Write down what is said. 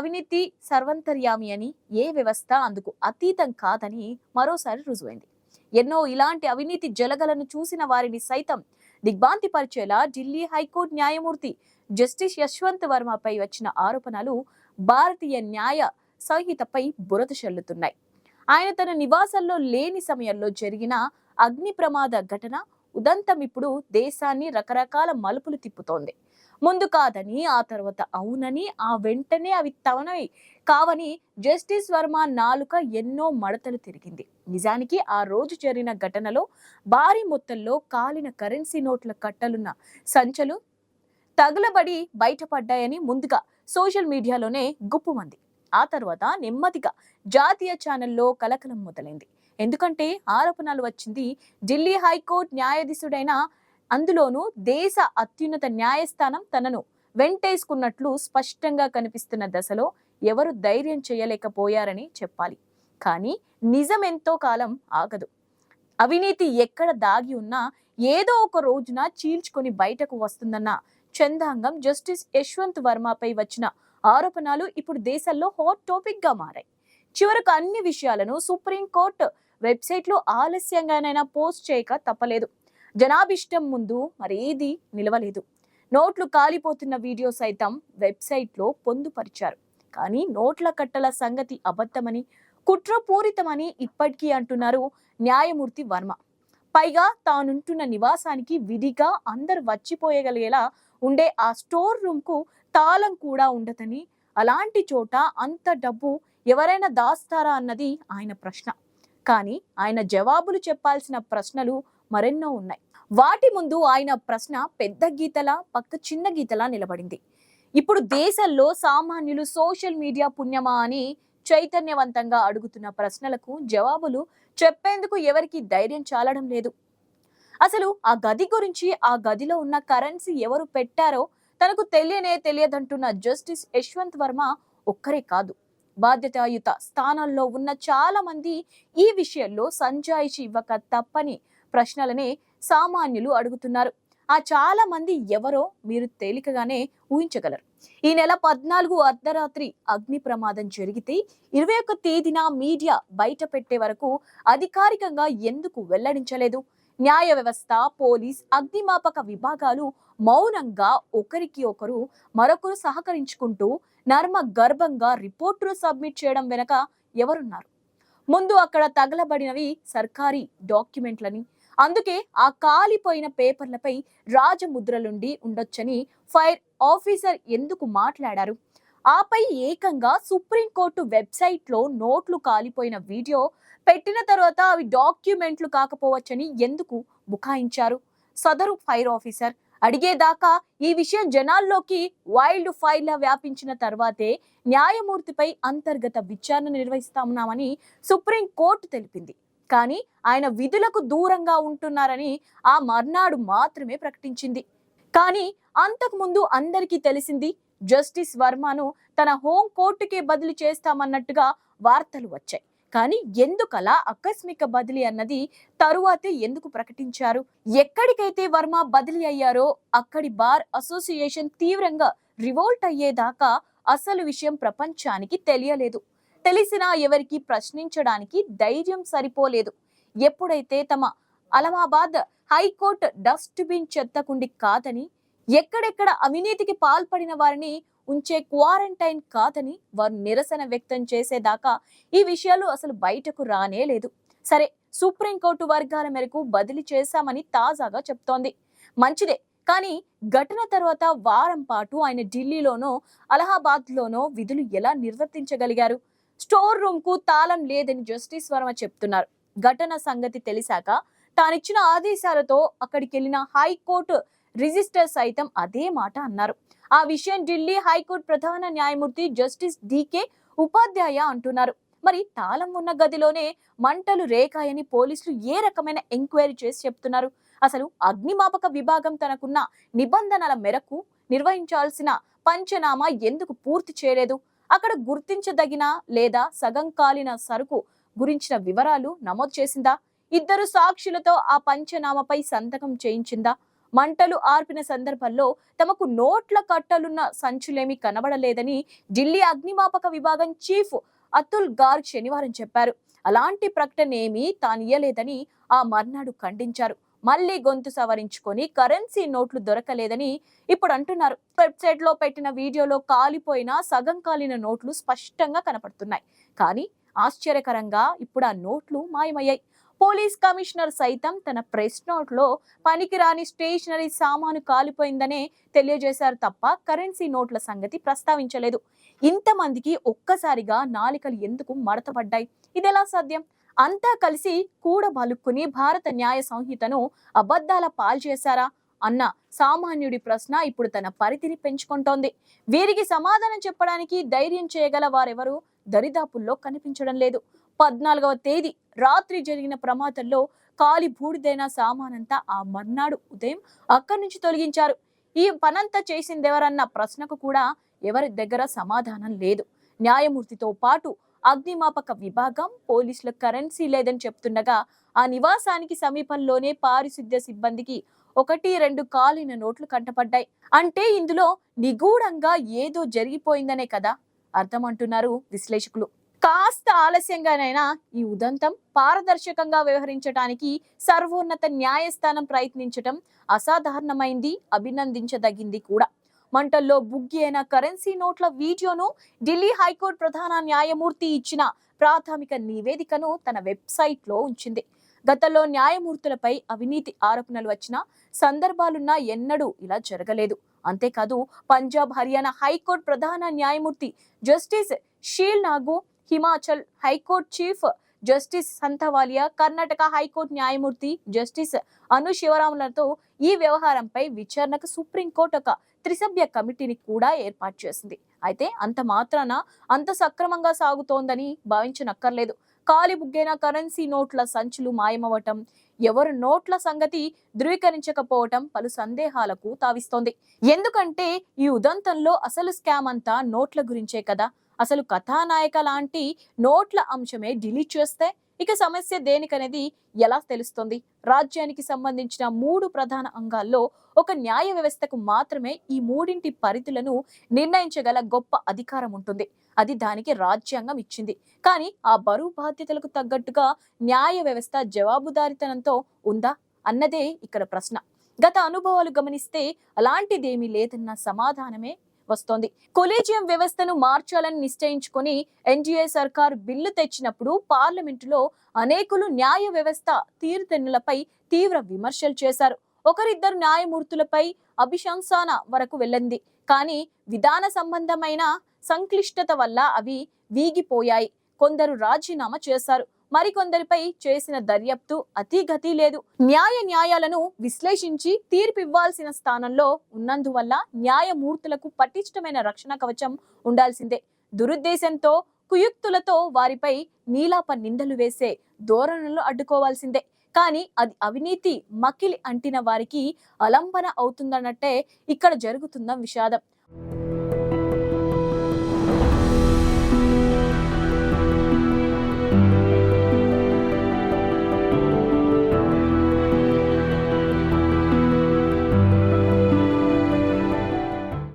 అవినీతి సర్వంతర్యామి అని ఏ వ్యవస్థ అందుకు అతీతం కాదని మరోసారి రుజువైంది. ఎన్నో ఇలాంటి అవినీతి జలగలను చూసిన వారిని సైతం దిగ్భాంతిపరిచేలా ఢిల్లీ హైకోర్టు న్యాయమూర్తి జస్టిస్ యశ్వంత్ వర్మపై వచ్చిన ఆరోపణలు భారతీయ న్యాయ సంహితపై బురద చల్లుతున్నాయి. ఆయన తన నివాసంలో లేని సమయంలో జరిగిన అగ్ని ప్రమాద ఘటన ఉదంతం ఇప్పుడు దేశాన్ని రకరకాల మలుపులు తిప్పుతోంది. ముందు కాదని ఆ తర్వాత అవునని ఆ వెంటనే అవి తవనవి కావని జస్టిస్ వర్మ నాలుక ఎన్నో మడతలు తిరిగింది. నిజానికి ఆ రోజు జరిగిన ఘటనలో భారీ మొత్తంలో కాలిన కరెన్సీ నోట్ల కట్టలున్న సంచలు తగులబడి బయటపడ్డాయని ముందుగా సోషల్ మీడియాలోనే గుప్పుమంది ఆ తర్వాత నెమ్మదిగా జాతీయ ఛానల్లో కలకలం మొదలైంది. ఎందుకంటే ఆరోపణలు వచ్చింది ఢిల్లీ హైకోర్టు న్యాయాధీశుడైన అందులోనూ దేశ అత్యున్నత న్యాయస్థానం తనను వెంటేసుకున్నట్లు స్పష్టంగా కనిపిస్తున్న దశలో ఎవరు ధైర్యం చేయలేకపోయారని చెప్పాలి. కానీ నిజం ఎంతో కాలం ఆగదు. అవినీతి ఎక్కడ దాగి ఉన్నా ఏదో ఒక రోజున చీల్చుకొని బయటకు వస్తుందన్న చందాంగం జస్టిస్ యశ్వంత్ వర్మపై వచ్చిన ఆరోపణలు ఇప్పుడు దేశంలో హాట్ టాపిక్గా మారాయి. చివరకు అన్ని విషయాలను సుప్రీంకోర్టు వెబ్సైట్లో ఆలస్యంగానైనా పోస్ట్ చేయక తప్పలేదు. జనాభిష్టం ముందు మరేది నిలవలేదు. నోట్లు కాలిపోతున్న వీడియో సైతం వెబ్సైట్లో పొందుపరిచారు. కానీ నోట్ల కట్టల సంగతి అబద్ధమని కుట్రపూరితమని ఇప్పటికీ అంటున్నారు న్యాయమూర్తి వర్మ. పైగా తానుంటున్న నివాసానికి విధిగా అందరు వచ్చిపోయగలిగేలా ఉండే ఆ స్టోర్ రూమ్కు తాళం కూడా ఉండదని అలాంటి చోట అంత డబ్బు ఎవరైనా దాస్తారా అన్నది ఆయన ప్రశ్న. కానీ ఆయన జవాబులు చెప్పాల్సిన ప్రశ్నలు మరెన్నో ఉన్నాయి. వాటి ముందు ఆయన ప్రశ్న పెద్ద గీతలా పక్క చిన్న గీతలా నిలబడింది. ఇప్పుడు దేశంలో సామాన్యులు సోషల్ మీడియా పుణ్యమా అని చైతన్యవంతంగా అడుగుతున్న ప్రశ్నలకు జవాబులు చెప్పేందుకు ఎవరికి ధైర్యం చాలడం లేదు. అసలు ఆ గది గురించి ఆ గదిలో ఉన్న కరెన్సీ ఎవరు పెట్టారో తనకు తెలియనే తెలియదంటున్న జస్టిస్ యశ్వంత్ వర్మ ఒక్కరే కాదు. బాధ్యతాయుత స్థానాల్లో ఉన్న చాలా మంది ఈ విషయంలో సంజాయిషి ఇవ్వక తప్పని ప్రశ్నలనే సామాన్యులు అడుగుతున్నారు. ఆ చాలా మంది ఎవరో మీరు తేలికగానే ఊహించగలరు. ఈ నెల పద్నాలుగు అర్ధరాత్రి అగ్ని ప్రమాదం జరిగితే ఇరవై ఒక్క తేదీన మీడియా బయట పెట్టే వరకు అధికారికంగా ఎందుకు వెల్లడించలేదు? న్యాయ వ్యవస్థ పోలీస్ అగ్నిమాపక విభాగాలు మౌనంగా ఒకరికి ఒకరు మరొకరు సహకరించుకుంటూ నర్మ గర్భంగా రిపోర్టులు సబ్మిట్ చేయడం వెనక ఎవరున్నారు? ముందు అక్కడ తగలబడినవి సర్కారీ డాక్యుమెంట్లని అందుకే ఆ కాలిపోయిన పేపర్లపై రాజముద్రలుండి ఉండొచ్చని ఫైర్ ఆఫీసర్ ఎందుకు మాట్లాడారు? ఆపై ఏకంగా సుప్రీంకోర్టు వెబ్సైట్లో నోట్లు కాలిపోయిన వీడియో పెట్టిన తర్వాత అవి డాక్యుమెంట్లు కాకపోవచ్చని ఎందుకు బుకాయించారు సదరు ఫైర్ ఆఫీసర్ అడిగేదాకా ఈ విషయం జనాల్లోకి వైల్డ్ ఫైర్లా వ్యాపించిన తర్వాతే న్యాయమూర్తిపై అంతర్గత విచారణ నిర్వహిస్తామన్నామని సుప్రీం కోర్టు తెలిపింది. కానీ ఆయన విధులకు దూరంగా ఉంటున్నారని ఆ మర్నాడు మాత్రమే ప్రకటించింది. కానీ అంతకుముందు అందరికీ తెలిసింది జస్టిస్ వర్మను తన హోం కోర్టుకే బదిలీ చేస్తామన్నట్టుగా వార్తలు వచ్చాయి. కానీ ఎందుకలా ఆకస్మిక బదిలీ అన్నది తరువాతే ఎందుకు ప్రకటించారు? ఎక్కడికైతే వర్మ బదిలీ అయ్యారో అక్కడి బార్ అసోసియేషన్ తీవ్రంగా రివోల్ట్ అయ్యేదాకా అసలు విషయం ప్రపంచానికి తెలియలేదు. తెలిసినా ఎవరికి ప్రశ్నించడానికి ధైర్యం సరిపోలేదు. ఎప్పుడైతే తమ అలమాబాద్ హైకోర్టు డస్ట్బిన్ చెత్తకుండి కాదని ఎక్కడెక్కడ అవినీతికి పాల్పడిన వారిని ఉంచే క్వారంటైన్ కాదని వారు నిరసన వ్యక్తం చేసేదాకా ఈ విషయాలు అసలు బయటకు రానే లేదు. సరే సుప్రీంకోర్టు వర్గాల మేరకు బదిలీ చేశామని తాజాగా చెప్తోంది. మంచిదే కానీ ఘటన తర్వాత వారం పాటు ఆయన ఢిల్లీలోనో అలహాబాద్లోనో విధులు ఎలా నిర్వర్తించగలిగారు? స్టోర్ రూమ్కు తాళం లేదని జస్టిస్ వర్మ చెప్తున్నారు. ఘటన సంగతి తెలిసాక తానిచ్చిన ఆదేశాలతో అక్కడికి వెళ్ళిన హైకోర్టు రిజిస్టర్ సైతం అదే మాట అన్నారు. ఆ విషయం ఢిల్లీ హైకోర్టు ప్రధాన న్యాయమూర్తి జస్టిస్ డికే ఉపాధ్యాయ అంటున్నారు. మరి తాళం ఉన్న గదిలోనే మంటలు రేకాయని పోలీసులు ఏ రకమైన ఎంక్వైరీ చేసి చెప్తున్నారు? అసలు అగ్నిమాపక విభాగం తనకున్న నిబంధనల మేరకు నిర్వహించాల్సిన పంచనామా ఎందుకు పూర్తి చేయలేదు? అక్కడ గుర్తించదగిన లేదా సగం కాలిన సరుకు గురించిన వివరాలు నమోదు చేసిందా? ఇద్దరు సాక్షులతో ఆ పంచనామపై సంతకం చేయించిందా? మంటలు ఆర్పిన సందర్భంలో తమకు నోట్ల కట్టలున్న సంచులేమీ కనబడలేదని ఢిల్లీ అగ్నిమాపక విభాగం చీఫ్ అతుల్ గార్గ్ శనివారం చెప్పారు. అలాంటి ప్రకటన ఏమీ తాను ఇయ్యలేదని ఆ మర్నాడు ఖండించారు. మళ్ళీ గొంతు సవరించుకొని కరెన్సీ నోట్లు దొరకలేదని ఇప్పుడు అంటున్నారు. వెబ్సైట్లో పెట్టిన వీడియోలో కాలిపోయిన సగం కాలిన నోట్లు స్పష్టంగా కనపడుతున్నాయి. కానీ ఆశ్చర్యకరంగా ఇప్పుడు ఆ నోట్లు మాయమయ్యాయి. పోలీస్ కమిషనర్ సైతం తన ప్రెస్ నోట్లో పనికిరాని స్టేషనరీ సామాను కాలిపోయిందనే తెలియజేశారు తప్ప కరెన్సీ నోట్ల సంగతి ప్రస్తావించలేదు. ఇంతమందికి ఒక్కసారిగా నాలికలు ఎందుకు మడతపడ్డాయి? ఇదెలా సాధ్యం? అంతా కలిసి కూడబలుక్కుని భారత న్యాయ సంహితను అబద్ధాల పాల్చేశారా అన్న సామాన్యుడి ప్రశ్న ఇప్పుడు తన పరిధిని పెంచుకుంటోంది. వీరికి సమాధానం చెప్పడానికి ధైర్యం చేయగల వారెవరూ? దరిదాపుల్లో కనిపించడం లేదు. పద్నాలుగవ తేదీ రాత్రి జరిగిన ప్రమాదంలో కాలి బూడిదైన సామానంతా ఆ మర్నాడు ఉదయం అక్కడి నుంచి తొలగించారు. ఈ పనంతా చేసిందెవరన్న ప్రశ్నకు కూడా ఎవరి దగ్గర సమాధానం లేదు. న్యాయమూర్తితో పాటు అగ్నిమాపక విభాగం పోలీసుల కరెన్సీ లేదని చెప్తుండగా ఆ నివాసానికి సమీపంలోనే పారిశుద్ధ్య సిబ్బందికి ఒకటి రెండు కాలిన నోట్లు కంటపడ్డాయి. అంటే ఇందులో నిగూఢంగా ఏదో జరిగిపోయిందనే కదా? అర్థం అంటున్నారు విశ్లేషకులు. కాస్త ఆలస్యంగానైనా ఈ ఉదంతం పారదర్శకంగా వ్యవహరించడానికి సర్వోన్నత న్యాయస్థానం ప్రయత్నించటం అసాధారణమైంది అభినందించదగింది కూడా. మంటల్లో బుగ్గి అయిన కరెన్సీ నోట్ల వీడియోను ఢిల్లీ హైకోర్టు ప్రధాన న్యాయమూర్తి ఇచ్చిన ప్రాథమిక నివేదికను తన వెబ్సైట్లో ఉంచింది. గతంలో న్యాయమూర్తులపై అవినీతి ఆరోపణలు వచ్చిన సందర్భాలున్నా ఎన్నడూ ఇలా జరగలేదు. అంతేకాదు పంజాబ్ హర్యానా హైకోర్టు ప్రధాన న్యాయమూర్తి justice Sheel Nagu Himachal high court chief justice Sandhawalia Karnataka high court న్యాయమూర్తి జస్టిస్ అను శివరాములతో ఈ వ్యవహారంపై విచారణకు సుప్రీంకోర్టు ఒక త్రిసభ్య కమిటీని కూడా ఏర్పాటు చేసింది. అయితే అంత మాత్రాన అంత సక్రమంగా సాగుతోందని భావించనక్కర్లేదు. కాలి బుగ్గైన కరెన్సీ నోట్ల సంచులు మాయమవటం ఎవరు నోట్ల సంగతి ధృవీకరించకపోవటం పలు సందేహాలకు తావిస్తోంది. ఎందుకంటే ఈ ఉదంతంలో అసలు స్కామ్ అంతా నోట్ల గురించే కదా. అసలు కథానాయక లాంటి నోట్ల అంశమే డిలీట్ చేస్తే ఇక సమస్య దేనికనేది ఎలా తెలుస్తుంది? రాజ్యానికి సంబంధించిన మూడు ప్రధాన అంగాల్లో ఒక న్యాయ వ్యవస్థకు మాత్రమే ఈ మూడింటి పరిధులను నిర్ణయించగల గొప్ప అధికారం ఉంటుంది. అది దానికి రాజ్యాంగం ఇచ్చింది. కానీ ఆ బరువు బాధ్యతలకు తగ్గట్టుగా న్యాయ వ్యవస్థ జవాబుదారితనంతో ఉందా? అన్నదే ఇక్కడ ప్రశ్న. గత అనుభవాలు గమనిస్తే అలాంటిదేమీ లేదన్న సమాధానమే వస్తోంది. కొలీజియం వ్యవస్థను మార్చాలని నిశ్చయించుకొని ఎన్డీఏ సర్కారు బిల్లు తెచ్చినప్పుడు పార్లమెంటులో అనేకులు న్యాయ వ్యవస్థ తీరుతెన్నులపై తీవ్ర విమర్శలు చేశారు. ఒకరిద్దరు న్యాయమూర్తులపై అభిశంసన వరకు వెళ్ళింది. కానీ విధాన సంబంధమైన సంక్లిష్టత వల్ల అవి వీగిపోయాయి. కొందరు రాజీనామా చేశారు. మరికొందరిపై చేసిన దర్యాప్తు అతిగతి లేదు. న్యాయ న్యాయాలను విశ్లేషించి తీర్పు ఇవ్వాల్సిన స్థానంలో ఉన్నందువల్ల న్యాయమూర్తులకు పటిష్టమైన రక్షణ కవచం ఉండాల్సిందే. దురుద్దేశంతో కుయుక్తులతో వారిపై నీలాప నిందలు వేసే ధోరణులు అడ్డుకోవాల్సిందే. కానీ అది అవినీతి మకిలి అంటిన వారికి అలంబన అవుతుందన్నట్టే ఇక్కడ జరుగుతున్న విషాదం.